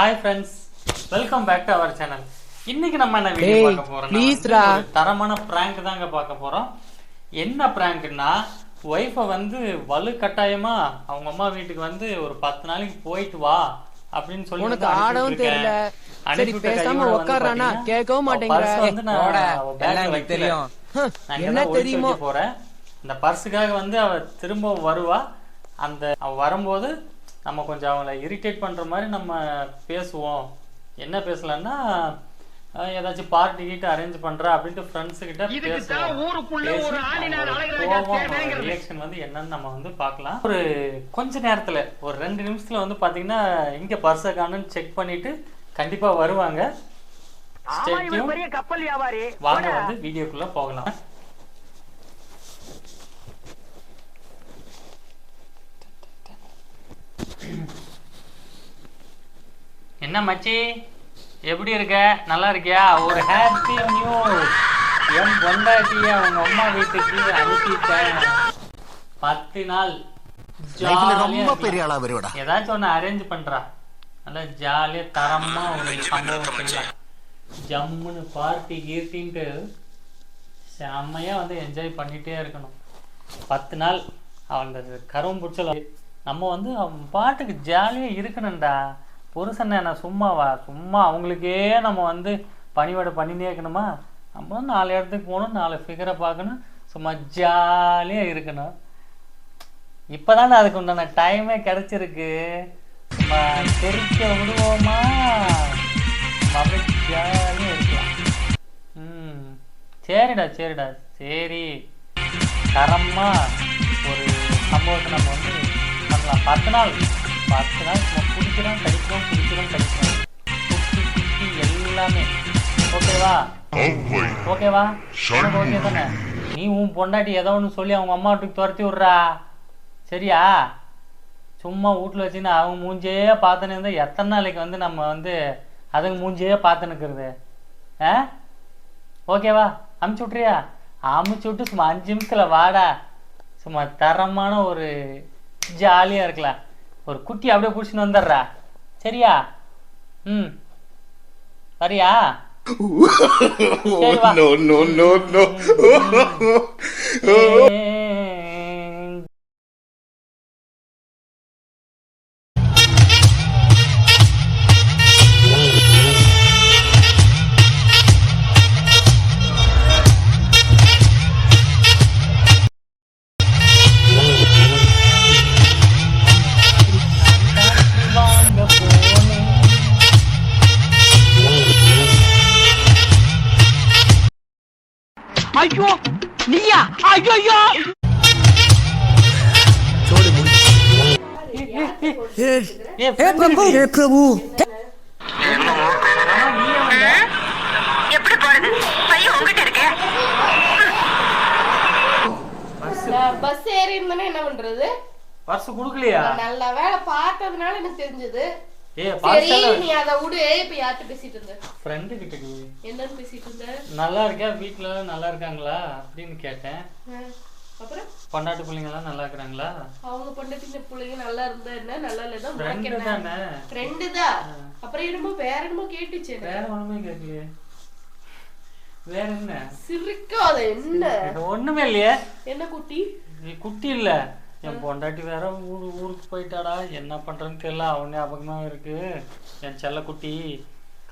Hi friends welcome back to our channel இன்னைக்கு நம்ம என்ன வீடியோ டேய், பார்க்க. ஒரு தரமான பிராங்க் தாங்க பார்க்க போறோம் என்ன பிராங்க்னா ஒய்ஃபை வந்து வலு கட்டாயமா அவங்க அம்மா வீட்டுக்கு வந்து ஒரு பத்து நாளைக்கு போயிட்டு வா அப்படின்னு சொல்லி உனக்கு ஆடவும். தெரியல. சரி, பேசாம உட்கார்றானா? கேட்கவும் அவ மாட்டேங்கிற. purse வந்து நான் போடா, அவ எல்லாம் பேக்ல எனக்கு வைக்கல. தெரியும். என்ன தெரியுமோ போறேன் இந்த பர்ஸுக்காக வந்து அவ திரும்ப வருவா அந்த அவ வரும்போது நம்ம கொஞ்சம் அவங்கள இரிட்டேட் பண்ற மாதிரி நம்ம பேசுவோம். என்ன பேசலாம்னா அஹ், ஏதாச்சும் பார்ட்டி கிட்ட அரேஞ்ச் பண்ற அப்படின்ட்டு ஃப்ரெண்ட்ஸ் கிட்ட பேசுவோம். ரியாக்ஷன் வந்து என்னன்னு நம்ம வந்து பார்க்கலாம். ஒரு கொஞ்ச நேரத்துல ஒரு ரெண்டு நிமிஷத்துல வந்து பாத்தீங்கன்னா இங்க பர்ஸை காணுன்னு செக் பண்ணிட்டு கண்டிப்பா வருவாங்க. வாங்க வந்து வீடியோக்குள்ள போகலாம். என்ன மச்சி? எப்படி இருக்க? நல்லா இருக்கியா? ஒரு ஹாப்பி நியூஸ் என் பொண்டாட்டிய அவங்க அம்மா வீட்டுக்கு அனுப்பிட்டேன். பத்து நாள் ரொம்ப இருக்கலாம். பெரிய ஆளா வருவடா ஏதாச்சும் ஒன்று அரேஞ்ச் பண்றா. நல்லா ஜாலியா தரமா ஒரு சம்பவம் ஜம்முன்னு பார்ட்டி கீர்த்தின்ட்டு செம்மையா வந்து என்ஜாய் பண்ணிட்டே இருக்கணும். பத்து நாள் அவன் பிடிச்சல நம்ம வந்து அவன் பாட்டுக்கு ஜாலியா இருக்கணும்டா. புருஷன் என்ன சும்மாவா? சும்மா அவங்களுக்கே நம்ம வந்து பணிவிட பண்ணினே இருக்கணுமா? நம்ம நாலு இடத்துக்கு போகணும் நாலு ஃபிகரை பார்க்கணும். சும்மா ஜாலியாக இருக்கணும். இப்பதானே அதுக்கு உண்டான டைமே கிடச்சிருக்கு. நம்ம தெரிக்க விடுவோமா? அப்படியே ஜாலியாக இருக்கலாம். ம். சரிடா சரிடா. சரி. தரமாக ஒரு சம்பவத்தை நம்ம வந்து பண்ணலாம். பத்து நாள். பத்து நாள் நம்ம குடிக்கிறோம் கடிக்கிறோம் குடிக்கிறோம் கடிக்கிறோம் குட்டி குட்டி எல்லாமே. ஓகேவா? ஓகேவா? ஓகே தானே. நீ உன் பொண்டாட்டி ஏதோ ஒன்று சொல்லி அவங்க அம்மா வீட்டுக்கு துரத்தி விட்றா. சரியா? சும்மா வீட்டில் வச்சுன்னு அவங்க மூஞ்சே பார்த்துன்னு இருந்தால் எத்தனை நாளைக்கு வந்து நம்ம வந்து அதுங்க மூஞ்சே பார்த்து நிற்கிறது ஆ? ஓகேவா? அமுச்சு விட்றியா அமுச்சு விட்டு சும்மா அஞ்சு நிமிஷத்தில் வாடா. சும்மா தரமான ஒரு ஜாலியாக இருக்கலாம். ஒரு குட்டி அப்படியே பிடிச்சின்னு வந்துடுறா. சரியா? ம். வரியா? சரி வா. நோ நோ ஐயோ நீயா? ஐயோ ஐயோ ஏ பிரபு ஏ பிரபு. நீயே வந்த எப்படி போறது? பையன் உங்ககிட்ட இருக்கு. நான் பஸ் ஏறி என்ன பண்றது? பர்ஸ் குடுக்கலையா? நல்ல வேலை பார்த்ததுனால எனக்கு தெரிஞ்சது. நல்லா இருக்கியா வீட்ல எல்லாம் நல்லா இருக்காங்களா? அப்படின்னு கேட்டேன். அப்புறம்? பொண்டாட்டு பிள்ளைங்க எல்லாம் நல்லா இருக்கிறாங்களா? அவங்க பொண்டாட்டி பிள்ளைங்க நல்லா இருந்தா என்ன? நல்லா இல்லதா ஃப்ரெண்டு தானே. அப்புறம் என்னமோ வேற என்னமோ கேட்டுச்சு. வேற ஒண்ணுமே கேட்கலையே. வேற என்ன? சிரிக்காத என்ன? ஒண்ணுமே இல்லையே. என்ன குட்டி? குட்டி இல்ல. என் பொண்டாட்டி வேற ஊரு ஊருக்கு போயிட்டாடா. என்ன பண்றேன்னு தெரியல. அவன் ஞாபகமா இருக்கு. என் செல்ல குட்டி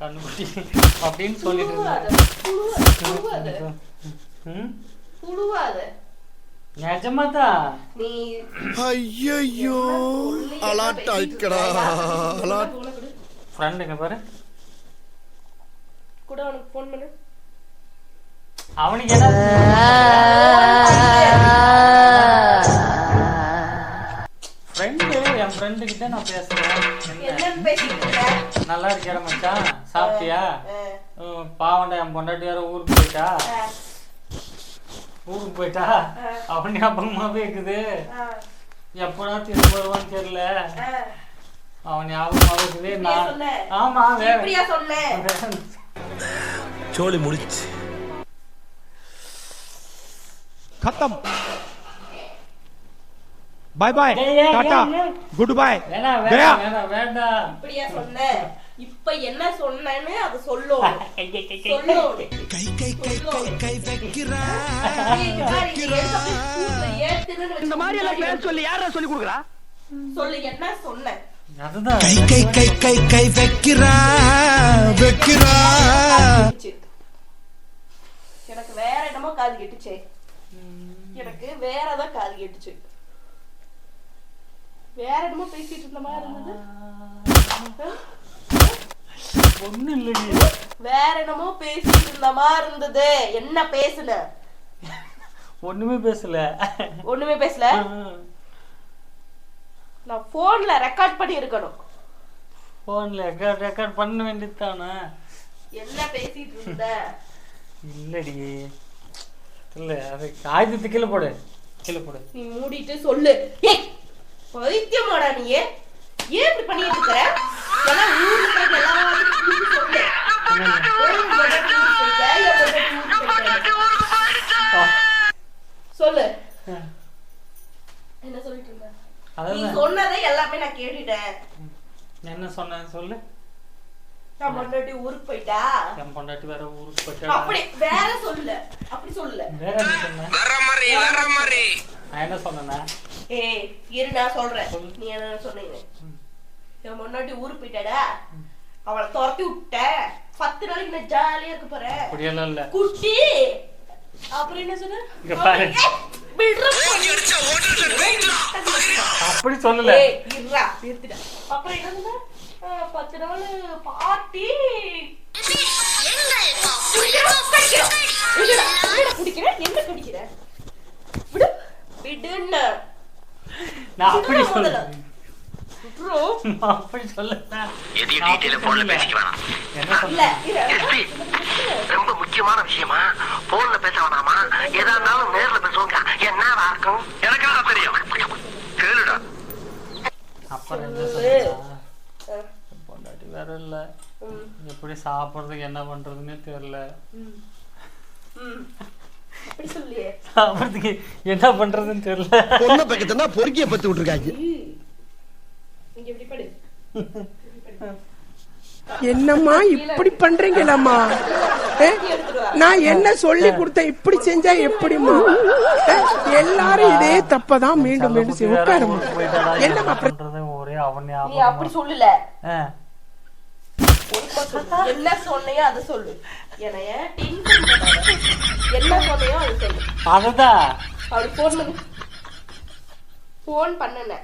கண்ணு குட்டி அப்படின்னு சொல்லிட்டு இருந்தேன் புழுவாத ம்? புழுவாத நிஜமா தான் நீ ஐயோ அலாட் ஃப்ரெண்டுங்க பாரு? கூட அவனுக்கு ஃபோன் பண்ணு. அவனுக்கு என்ன ஃப்ரெண்டு கிட்ட நான் பேசுறேன். நல்லா இருக்கேன் மச்சான்? சாப்பிட்டியா? பாவண்டா என் பொண்டாட்டி யாரோ ஊருக்கு போயிட்டா? ஊருக்கு போயிட்டா? அப்படின்னு அப்புறமாவே இருக்குது எப்படா திரும்ப வருவான்னு தெரியல. அவன் ஞாபகமாக இருக்குது நான் ஆமா வேற. சோழி முடிச்சு கத்தம். Bye bye tata good bye Gaya வேண்டாம். இப்படியா சொன்ன? இப்ப என்ன சொன்னேன்னு அது சொல்லும் கை கை கை கை கை வைக்கிறா இந்த மாதிரி எனக்கு வேற என்னமோ காது கெட்டுச்சு எனக்கு வேற ஏதாவது காது கெட்டுச்சு வேற என்னமோ பேசிட்டு இருந்த மாதிரி இருந்தது. ஒண்ணும் இல்லடி வேற என்னமோ பேசிட்டு இருந்த மாதிரி இருந்தது. என்ன பேசுன? ஒண்ணுமே பேசல. ஒண்ணுமே பேசல? நான் போன்ல ரெக்கார்ட் பண்ணி இருக்கணும் போன்ல ரெக்கார்ட் ரெக்கார்ட் பண்ண வேண்டியது தானே என்ன பேசிட்டு இருந்த? இல்லடி. இல்ல அது காகிதத்து கீழே போடு. கீழே போடு. நீ மூடிட்டு சொல்லு. ஏய் பைத்தியமாடா நீ. ஏன் இப்படி பண்ணிட்டு இருக்கிற? எல்லாம் ஊர்ல எல்லாரும் கூப்பிட்டு சொல்லு. என்ன சொல்லிட்டு இருந்த நீ சொன்னதை எல்லாமே நான் கேட்டுட்டேன். என்ன சொன்னேன் சொல்லு. நான் முன்னாடி ஊருக்கு போயிட்டா? என் பொண்டாட்டி வேற ஊருக்கு போயிட்டா? அப்படி வேற சொல்லு. அப்படி சொல்லு. வேற என்ன சொன்னேன்? நான் என்ன சொன்னேன்னா ஏய் இரு நான் சொல்றேன். நீ என்ன சொன்னீங்க? என் முன்னாடி ஊருக்கு போயிட்டாடா? அவளை துரத்தி விட்ட. பத்து நாளைக்கு நான் ஜாலியா இருக்க போறேன் அப்படியெல்லாம் இல்ல. குட்டி! அப்புறம் என்ன சொன்ன? அப்படி சொல்லல. ஏய், இருடா, நிறுத்துடா. அப்புறம் என்ன சொன்ன? பத்து நாள் பார்ட்டி குடிக்கிற? என்ன குடிக்கிற? விடு, விடுன்னு. நான் அப்படி சொல்ல. விட்ரு. நான் அப்படி சொல்ல எதையும் டீட்டெயில போன்ல பேசிக்க வேணாம். இல்ல, என்ன. எஸ்பி ரொம்ப முக்கியமான விஷயமா? போன்ல பேச வேணாமா? எதா இருந்தாலும் நேர்ல பேசுவோங்க. என்னவா இருக்கும்? எனக்கு என்ன தெரியும். கேளுடா. அப்புறம் என்ன சொல்லு. பொண்டாட்டி வேற இல்ல. எப்படி சாப்பிடுறதுக்கு என்ன பண்றதுன்னே தெரியல ம். ம். அப்படி சொல்லியே சாப்பிடுறதுக்கு என்ன பண்றதுன்னு தெரியல. பொண்ணை பக்கத்துனா பொறுக்கிய பத்து விட்டுருக்காங்க. இங்க இப்படி படு. என்னம்மா இப்படி பண்றீங்களம்மா? நான் என்ன சொல்லி கொடுத்தேன் இப்படி செஞ்சா எப்படிம்மா? எல்லாரும் இதே தப்பதான் மீண்டும் மீண்டும் உட்காருமா என்னம்மா ஒரே அவன் அப்படி சொல்லல. சொல்லு. என்ன சொன்னையோ அதை சொல்லு. என்னைய. என்ன சொன்னையோ அதை சொல்லு. அதுதான் அப்படி போன் பண்ணு.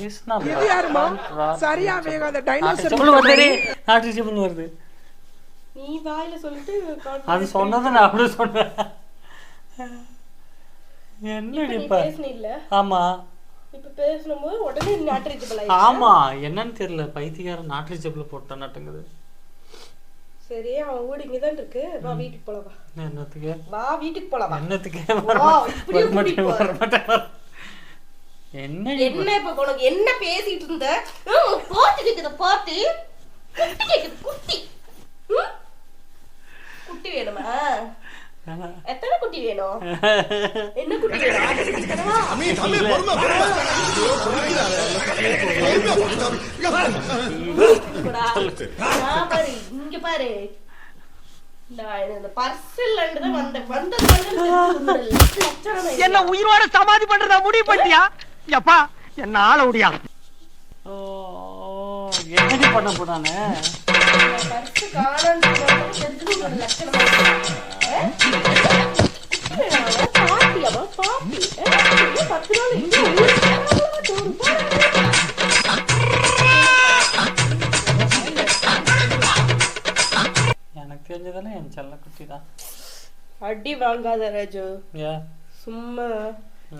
இது யாருமா? சரியா வேகாத டைனோசர் வருது. நீ வாயில சொல்லிட்டு அது சொன்னதை நான் அப்படியே சொன்னேன். இல்ல ஆமா. ஆமா. என்னன்னு தெரியல. பைத்தியக்காரன் நாட்டு செப்பல் போட்ட நட்டுங்குது. சரி அவன் வீடு இருக்கு. வா வீட்டுக்கு போலாம் என்னத்துக்கு? வா வீட்டுக்கு போலாம் என்னத்துக்கு? வா, இப்படியே கூட்டிட்டு போ. வரமாட்டேன் என்னடி இப்ப? என்ன இப்ப உனக்கு? என்ன பேசிட்டு இருந்த? பாட்டு கேக்குது பாட்டு. குட்டி கேக்குது குட்டி. ஹம்? குட்டி வேணுமா? எத்தனை குட்டி வேணும்? என்ன குட்டி பாரு இங்க பாரு. என்ன உயிரோட சமாதி பண்றதா முடிவு பண்ணிட்டியா? எப்பா என்ன ஆள முடியா ஓ என்னடி பண்ண போனானே பத்து நாள் எனக்கு தெரிஞ்சதெல்லாம் என் செல்ல குட்டி தான் அடி வாங்காத ராஜு. சும்மா.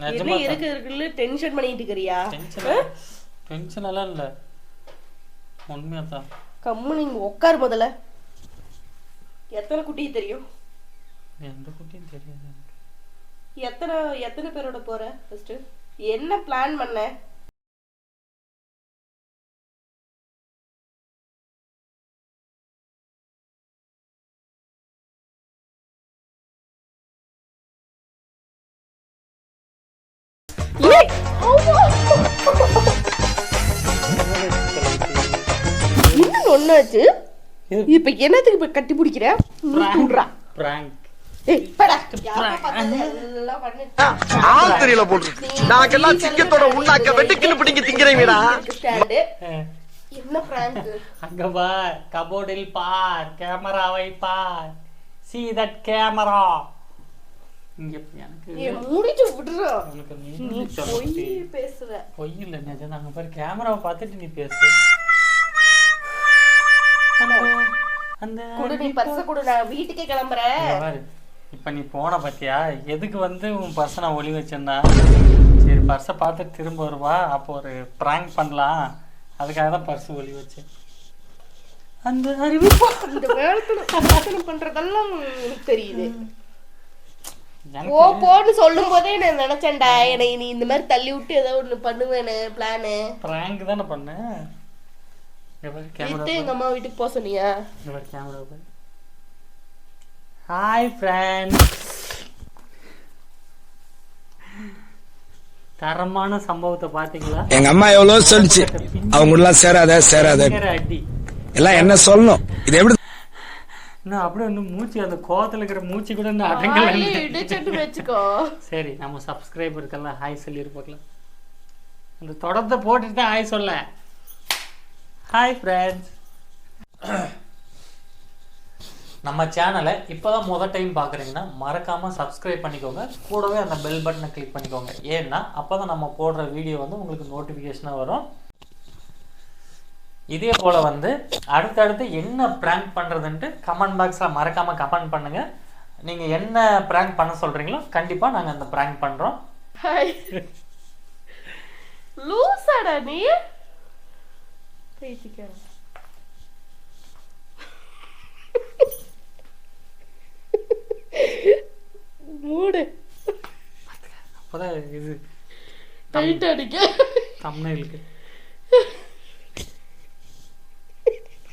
என்ன இருக்கு இருக்குன்னு டென்ஷன் பண்ணிட்டு இருக்கிறியா? டென்ஷன் எல்லாம் இல்லை. உண்மையா தான். கம்மு நீங்க உட்காரு முதல்ல. எத்தனை குட்டி தெரியும்? எந்த குட்டியும் தெரியாது. எத்தனை எத்தனை பேரோட போற ஃபர்ஸ்ட் என்ன பிளான் பண்ண? ஒண்ணாச்சு இப்ப என்னத்துக்கு இப்ப கட்டி பிடிக்கிற? தெரியல போட்டு நாங்கெல்லாம் சிக்கத்தோட உண்ணாக்க வெட்டுக்குன்னு பிடிங்க திங்கிறீங்கடா இருக்கு stand. என்ன prank? அங்க பார் கபோர்டில் பார் கேமராவை பார். See that கேமரா இங்க எனக்கு மூடிட்டு விடுறா. நீ பொய் பேசுற பொய் இல்ல நிஜம் அங்க பாரு கேமராவை பார்த்துட்டு நீ பேசு. அந்த- குடு நீ பர்ஸ குடு நான் வீட்டுக்கே கிளம்புறேன். இப்ப நீ போன பாத்தியா? எதுக்கு வந்து உன் பர்ஸை நான் ஒளி வச்சேன்னா? சரி பர்ஸை பார்த்துட்டு திரும்ப வருவா. அப்போ ஒரு ப்ராங்க் பண்ணலாம். அதுக்காக தான் பர்ஸ் ஒளி வச்சேன். அந்த அறிவிப்பா இந்த பண்றதெல்லாம் தெரியுது. போ போன்னு சொல்லும் போதே நான் நினைச்சேன்டா என்னை நீ இந்த மாதிரி தள்ளி விட்டு ஏதோ ஒண்ணு பண்ணுவேன்னு பிளானு ப்ராங்க் தானே பண்ணேன். எங்க அம்மா வீட்டுக்கு போக சொன்னியா கேமரா ஹாய் ஃப்ரெண்ட்ஸ் தரமான சம்பவத்தை பாத்தீங்களா எங்க அம்மா எவ்வளவு சொல்லிச்சு? அவங்க எல்லாம் சேராத. சேராத எல்லாம் என்ன சொல்லணும்? இது எப்படி? இன்னும் அப்படியே இன்னும் மூச்சு அந்த கோவத்துல இருக்கிற மூச்சு கூட இன்னும் அடங்கல? வச்சுக்கோ. சரி நம்ம சப்ஸ்கிரைபருக்கெல்லாம் ஹாய் சொல்லிட்டு பார்க்கலாம் அந்த தொடர்ந்து போட்டுட்டு தான் ஹாய் சொல்ல ஹாய் ஃப்ரெண்ட்ஸ் நம்ம சேனலை இப்போதான் முதல் டைம் பார்க்குறீங்கன்னா மறக்காமல் சப்ஸ்கிரைப் பண்ணிக்கோங்க. கூடவே அந்த பெல் பட்டனை கிளிக் பண்ணிக்கோங்க. ஏன்னா அப்போ தான் நம்ம போடுற வீடியோ வந்து உங்களுக்கு நோட்டிஃபிகேஷனாக வரும். இதே போல் வந்து அடுத்தடுத்து என்ன ப்ராங்க் பண்ணுறதுன்ட்டு கமெண்ட் பாக்ஸில் மறக்காமல் கமெண்ட் பண்ணுங்கள் நீங்கள் என்ன ப்ராங்க் பண்ண சொல்கிறீங்களோ கண்டிப்பாக நாங்கள் அந்த ப்ராங்க் பண்ணுறோம் ஹாய் லூசாடா நீ? பேசிக்கிறேன் மூடு அப்போதான் இது டைட் அடிக்க தமிழுக்கு